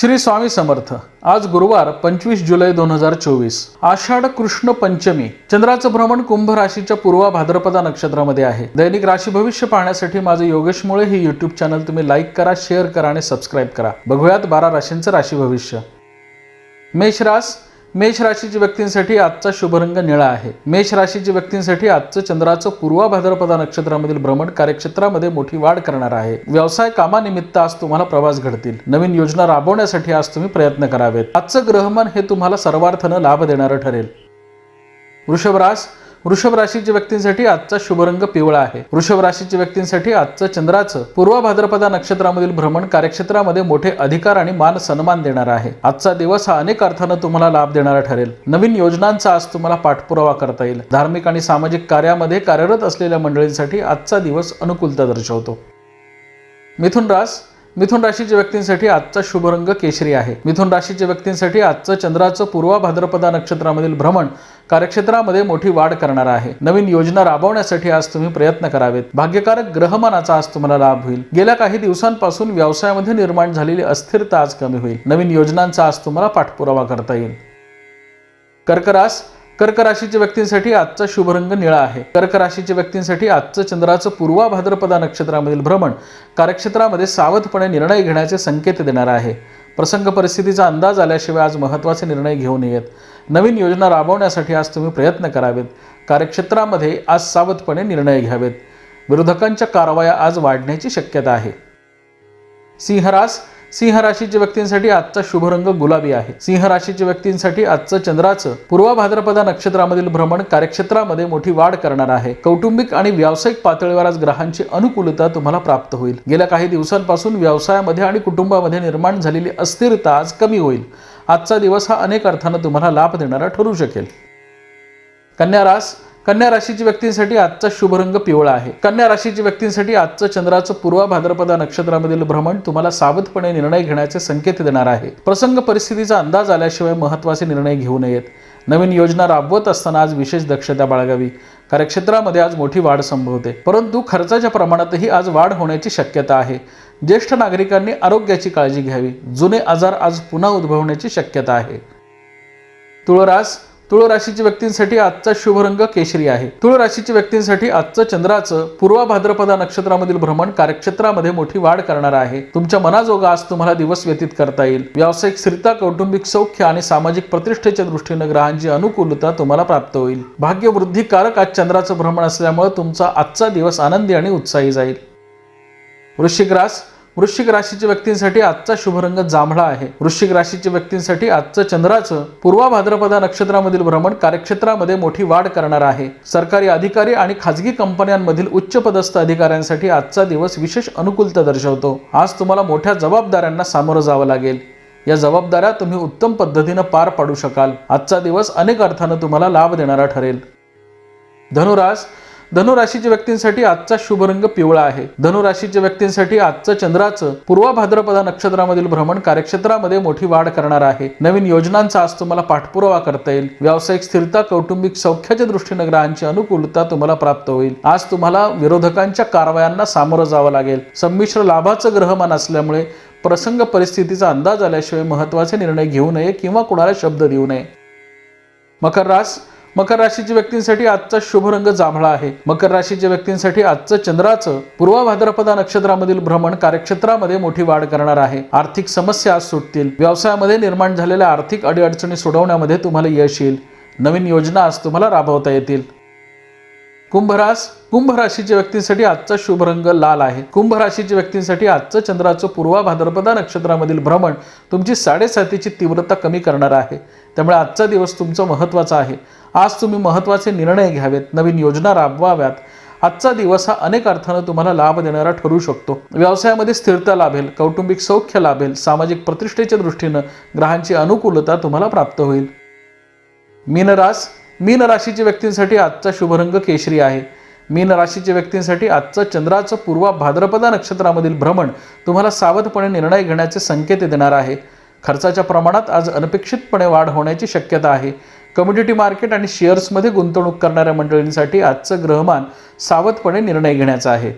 श्री स्वामी समर्थ. आज गुरुवार पंचवीस जुलै दोन हजार चोवीस. आषाढ कृष्ण पंचमी चंद्राचं भ्रमण कुंभ राशीच्या पूर्वा भाद्रपदा नक्षत्रामध्ये आहे. दैनिक राशी भविष्य पाहण्यासाठी माझं योगेश मुळे हे युट्यूब चॅनल तुम्ही लाईक करा शेअर करा आणि सबस्क्राईब करा. बघूयात बारा राशींचं राशी भविष्य. मेष रास मेष राशीच्या व्यक्तींसाठी आजचा शुभरंग निळा आहे. मेष राशीच्या व्यक्तींसाठी आजचं चंद्राचं पूर्वा भाद्रपदा नक्षत्रामधील भ्रमण कार्यक्षेत्रामध्ये मोठी वाढ करणार आहे. व्यवसाय कामानिमित्त आज तुम्हाला प्रवास घडतील. नवीन योजना राबवण्यासाठी आज तुम्ही प्रयत्न करावेत. आजचं ग्रहमान हे तुम्हाला सर्वार्थानं लाभ देणारं ठरेल. वृषभरास वृषभ राशीच्या व्यक्तींसाठी आजचा शुभरंग पिवळा आहे. वृषभ राशीच्या व्यक्तींसाठी आजचं चंद्राचं पूर्व भाद्रपदा नक्षत्रामधील भ्रमण कार्यक्षेत्रामध्ये मोठे अधिकार आणि मान सन्मान देणार आहे. आजचा दिवस हा अनेक अर्थानं तुम्हाला लाभ देणारा ठरेल. नवीन योजनांचा आज तुम्हाला पाठपुरावा करता येईल. धार्मिक आणि सामाजिक कार्यामध्ये कार्यरत असलेल्या मंडळींसाठी आजचा दिवस अनुकूलता दर्शवतो. मिथुन रास मिथुन राशीच्या व्यक्तींसाठी आजचा शुभ रंग केशरी आहे. मिथुन राशीच्या व्यक्तींसाठी आजचं चंद्राचं पूर्वा भाद्रपदा नक्षत्रामधील भ्रमण कार्यक्षेत्रामध्ये मोठी वाढ करणार आहे. नवीन योजना राबवण्यासाठी आज तुम्ही प्रयत्न करावेत. भाग्यकारक ग्रहमानाचा आज तुम्हाला लाभ होईल. गेल्या काही दिवसांपासून व्यवसायामध्ये निर्माण झालेली अस्थिरता आज कमी होईल. नवीन योजनांचा आज तुम्हाला पाठपुरावा करता येईल. कर्करास कर्क राशीच्या व्यक्तींसाठी आजचा शुभरंग निळा आहे. कर्क राशीच्या व्यक्तींसाठी आजचं चंद्राचं पूर्वा भाद्रपदा नक्षत्रामधील भ्रमण कार्यक्षेत्रामध्ये सावधपणे निर्णय घेण्याचे संकेत देणार आहे. प्रसंग परिस्थितीचा अंदाज आल्याशिवाय आज महत्त्वाचे निर्णय घेऊ नयेत. नवीन योजना राबवण्यासाठी आज तुम्ही प्रयत्न करावेत. कार्यक्षेत्रामध्ये आज सावधपणे निर्णय घ्यावेत. विरोधकांच्या कारवाया आज वाढण्याची शक्यता आहे. सिंहरास सिंह राशीच्या व्यक्तींसाठी आजचा शुभ रंग गुलाबी आहे. सिंह राशीच्या व्यक्तींसाठी आजचं चंद्राचं पूर्व भाद्रपदा नक्षत्रामधील भ्रमण कार्यक्षेत्रामध्ये मोठी वाढ करणार आहे. कौटुंबिक आणि व्यावसायिक पातळीवर आज ग्रहांची अनुकूलता तुम्हाला प्राप्त होईल. गेल्या काही दिवसांपासून व्यवसायामध्ये आणि कुटुंबामध्ये निर्माण झालेली अस्थिरता आज कमी होईल. आजचा दिवस हा अनेक अर्थानं तुम्हाला लाभ देणारा ठरू शकेल. कन्या रास कन्या राशीच्या व्यक्तींसाठी आजचा शुभ रंग पिवळा आहे. कन्या राशीच्या व्यक्तींसाठी आजचं चंद्राचं पूर्व भाद्रपदा नक्षत्रामधील भ्रमण तुम्हाला सावधपणे निर्णय घेण्याचे संकेत देणार आहे. प्रसंग परिस्थितीचा अंदाज आल्याशिवाय महत्त्वाचे निर्णय घेऊ नयेत. नवीन योजना राबवत असताना आज विशेष दक्षता बाळगावी. कार्यक्षेत्रामध्ये आज मोठी वाढ संभवते. परंतु खर्चाच्या प्रमाणातही आज वाढ होण्याची शक्यता आहे. ज्येष्ठ नागरिकांनी आरोग्याची काळजी घ्यावी. जुने आजार आज पुन्हा उद्भवण्याची शक्यता आहे. तुळरास तुळ राशीच्या व्यक्तींसाठी आजचा शुभ रंग केशरी आहे. तुळ राशीच्या व्यक्तींसाठी आजचं चंद्राचं पूर्व भाद्रपदा नक्षत्रामधील भ्रमण कार्यक्षेत्रामध्ये मोठी वाढ करणार आहे. तुमच्या मनाजोगा आज तुम्हाला दिवस व्यतीत करता येईल. व्यावसायिक स्थिरता कौटुंबिक सौख्य आणि सामाजिक प्रतिष्ठेच्या दृष्टीनं ग्रहांची अनुकूलता तुम्हाला प्राप्त होईल. भाग्यवृद्धिकारक आज चंद्राचं भ्रमण असल्यामुळे तुमचा आजचा दिवस आनंदी आणि उत्साही जाईल. वृश्चिक रास वृश्चिक राशीच्या व्यक्तींसाठी आजचा शुभरंग जांभळा आहे. वृश्चिक राशीच्या व्यक्तींसाठी आजचं चंद्राचं पूर्वा भाद्रपदा नक्षत्रामधील भ्रमण कार्यक्षेत्रामध्ये मोठी वाढ करणार आहे. सरकारी अधिकारी आणि खाजगी कंपन्यांमधील उच्च पदस्थ अधिकाऱ्यांसाठी आजचा दिवस विशेष अनुकूलता दर्शवतो. आज तुम्हाला मोठ्या जबाबदाऱ्यांना सामोरं जावं लागेल. या जबाबदाऱ्या तुम्ही उत्तम पद्धतीनं पार पाडू शकाल. आजचा दिवस अनेक अर्थानं तुम्हाला लाभ देणारा ठरेल. धनुरास धनुराशीच्या व्यक्तींसाठी आजचा शुभ रंग पिवळा आहे. धनुराशीच्या व्यक्तींसाठी आजचं चंद्राचं पूर्व भाद्रपदा नक्षत्रामधील भ्रमण कार्यक्षेत्रामध्ये मोठी वाढ करणार आहे. नवीन योजनांचा आज तुम्हाला पाठपुरावा करता येईल. व्यावसायिक स्थिरता कौटुंबिक सौख्याच्या दृष्टीने ग्रहांची अनुकूलता तुम्हाला प्राप्त होईल. आज तुम्हाला विरोधकांच्या कारवायांना सामोरं जावं लागेल. संमिश्र लाभाचं ग्रहमान असल्यामुळे प्रसंग परिस्थितीचा अंदाज आल्याशिवाय महत्त्वाचे निर्णय घेऊ नये किंवा कुणाला शब्द देऊ नये. मकर रास मकर राशीच्या व्यक्तींसाठी आजचा शुभ रंग जांभळा आहे. मकर राशीच्या व्यक्तींसाठी आजचं चंद्राचं पूर्व भाद्रपदा नक्षत्रामधील भ्रमण कार्यक्षेत्रामध्ये मोठी वाढ करणार आहे. आर्थिक समस्या आज सुटतील. व्यवसायामध्ये निर्माण झालेल्या आर्थिक अडीअडचणी सोडवण्यामध्ये तुम्हाला यश येईल. नवीन योजना आज तुम्हाला राबवता येतील. कुंभरास कुंभ राशीच्या व्यक्तींसाठी आजचा शुभ रंग लाल आहे. कुंभ राशीच्या व्यक्तींसाठी आजचं चंद्राचं पूर्वा भाद्रपदा नक्षत्रामधील भ्रमण तुमची साडेसातीची तीव्रता कमी करणार आहे. त्यामुळे आजचा दिवस तुमचा महत्त्वाचा आहे. आज तुम्ही महत्त्वाचे निर्णय घ्यावेत नवीन योजना राबवाव्यात. आजचा दिवस हा अनेक अर्थानं तुम्हाला लाभ देणारा ठरू शकतो. व्यवसायामध्ये स्थिरता लाभेल कौटुंबिक सौख्य लाभेल सामाजिक प्रतिष्ठेच्या दृष्टीनं ग्रहांची अनुकूलता तुम्हाला प्राप्त होईल. मीनरास मीन राशीच्या व्यक्तींसाठी आजचा शुभरंग केशरी आहे. मीन राशीच्या व्यक्तींसाठी आजचं चंद्राचं पूर्व भाद्रपदा नक्षत्रामधील भ्रमण तुम्हाला सावधपणे निर्णय घेण्याचे संकेत देणार आहे. खर्चाच्या प्रमाणात आज अनपेक्षितपणे वाढ होण्याची शक्यता आहे. कम्युनिटी मार्केट आणि शेअर्समध्ये गुंतवणूक करणाऱ्या मंडळींसाठी आजचं ग्रहमान सावधपणे निर्णय घेण्याचा आहे.